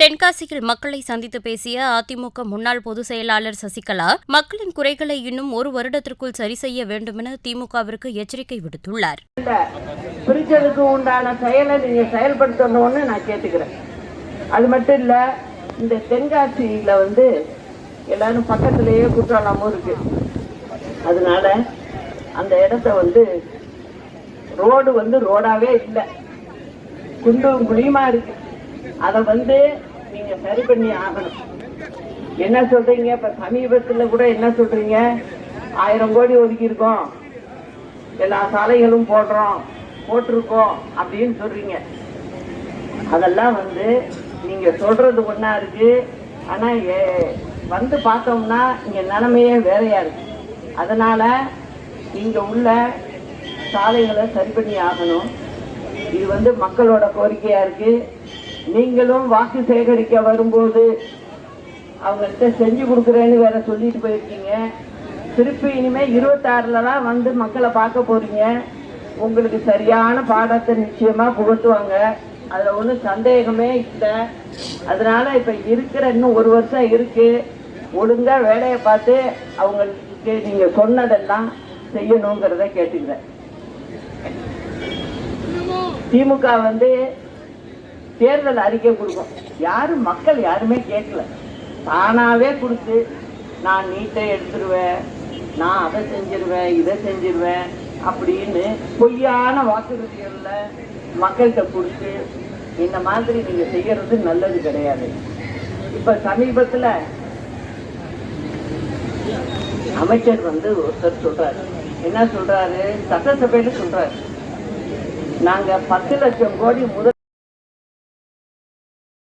தென்காசியில் மக்களை சந்தித்து பேசிய அதிமுக முன்னாள் பொதுச் செயலாளர் சசிகலா மக்களின் குறைகளை இன்னும் ஒரு வருடத்திற்குள் சரி செய்ய வேண்டுமென திமுகவிற்கு எச்சரிக்கை விடுத்துள்ளார். இல்ல பிரிச்சதுக்கு உண்டான செயலை நீங்க செயல்படுத்தணும்னு நான் கேட்டுக்கிறேன். அது மட்டும் இல்ல இந்த தென்காசியில வந்து எல்லாரும் பக்கத்திலேயே குற்றாலமும் இருக்கு. அதனால அந்த இடத்த வந்து ரோடு வந்து ரோடாவே இல்லை. குண்டும் குழியுமா இருக்கு. அதை வந்து நீங்க சரி பண்ணி ஆகணும். என்ன சொல்றீங்க? இப்ப சமீபத்துல கூட என்ன சொல்றீங்க? ஆயிரம் கோடி ஒதுக்கி இருக்கோம் எல்லா சாலைகளும் போடுறோம் போட்டிருக்கோம் அப்படின்னு சொல்றீங்க. அதெல்லாம் வந்து நீங்க சொல்றது ஒன்னா இருக்கு. ஆனா ஏ- வந்து பார்த்தோம்னா இங்க நிலைமையே வேறையா இருக்கு. அதனால இங்க உள்ள சாலைகளை சரி பண்ணி ஆகணும். இது வந்து மக்களோட கோரிக்கையா இருக்கு. நீங்களும் வாக்கு சேகரிக்க வரும்போது அவங்கள்ட்ட செஞ்சு கொடுக்குறேன்னு வேற சொல்லிட்டு போயிருக்கீங்க. திருப்பி இனிமே இருபத்தாறுல தான் வந்து மக்களை பார்க்க போறீங்க. உங்களுக்கு சரியான பாடத்தை நிச்சயமா புகட்டுவாங்க. அதுல ஒன்றும் சந்தேகமே இல்லை. அதனால இப்ப இருக்கிற இன்னும் ஒரு வருஷம் இருக்கு. ஒழுங்கா வேலையை பார்த்து அவங்களுக்கு நீங்க சொன்னதெல்லாம் செய்யணுங்கிறத கேட்டுக்கிறேன். திமுக வந்து தேர்தல் அறிக்கை கொடுக்கும். யாரும் மக்கள் யாருமே கேட்கல. தானாகவே கொடுத்து நான் நீட்டை எடுத்துருவேன் நான் அதை செஞ்சிருவேன் இதை செஞ்சிருவேன் அப்படின்னு பொய்யான வாக்குறுதிகளில் மக்கள்கிட்ட கொடுத்து இந்த மாதிரி நீங்க செய்யறது நல்லது கிடையாது. இப்ப சமீபத்துல அமைச்சர் வந்து ஒருத்தர் சொல்றாரு. என்ன சொல்றாரு? சட்டசபையில சொல்றாரு. நாங்க பத்து லட்சம் கோடி முதல்